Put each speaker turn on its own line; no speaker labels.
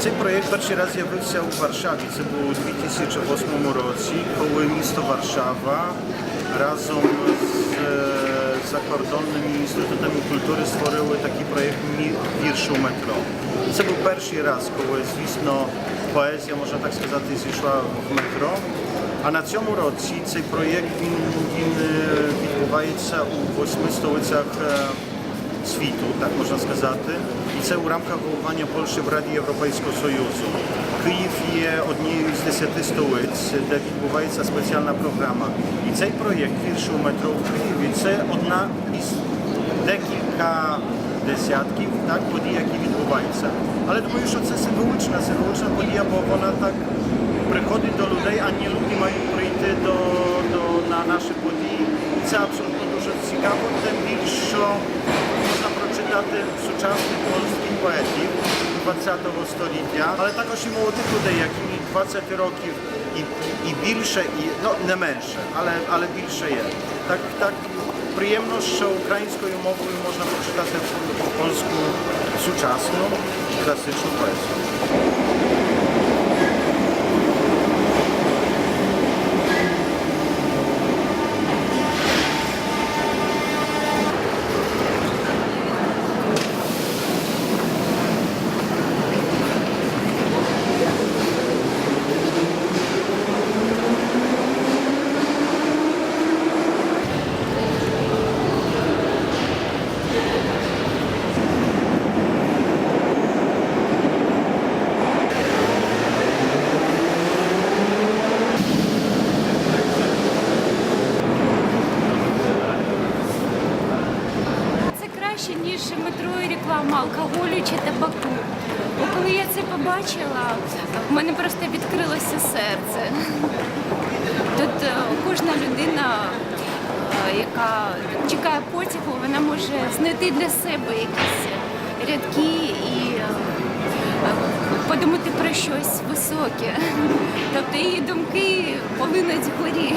Цей проєкт перший раз з'явився у Варшаві. Це було у 2008 році, коли місто Варшава разом з закордонними інститутами культури створили такий проєкт віршу метро. Це був перший раз, коли, звісно, поезія, можна так сказати, зійшла в метро. A na цьому році цей проєкт він відбувається у восьми столицях świtu, tak można сказати. І це у рамках головування Польщі в Раді Європейського Союзу. Київ є однією з десяти столиць, де відбувається спеціальна програма. І цей проєкт віршу метро в Києві це одна із декілька десятків так, подій, які відбуваються. Але думаю, що це символічна, символічна подія, бо вона так приходить до людей, а не люди мають прийти до, до, на наші події. І це абсолютно дуже цікаво, тим більше, що bohater współczesnych polskich poetów XX stulecia, ale także i młodych ludzi, jakimi 20 roków i, i більше, i, no nie mniejsze, ale, ale більше jest. Tak, tak przyjemność, że ukraińską mową można poczytać polską współczesną i
klasyczną poezję. Ніж метро реклама алкоголю чи табаку. Бо коли я це побачила, в мене просто відкрилося серце. Тут е, кожна людина, е, яка чекає потягу, вона може знайти для себе якісь рядки і е, подумати про щось високе. Тобто її думки полинуть вгорі.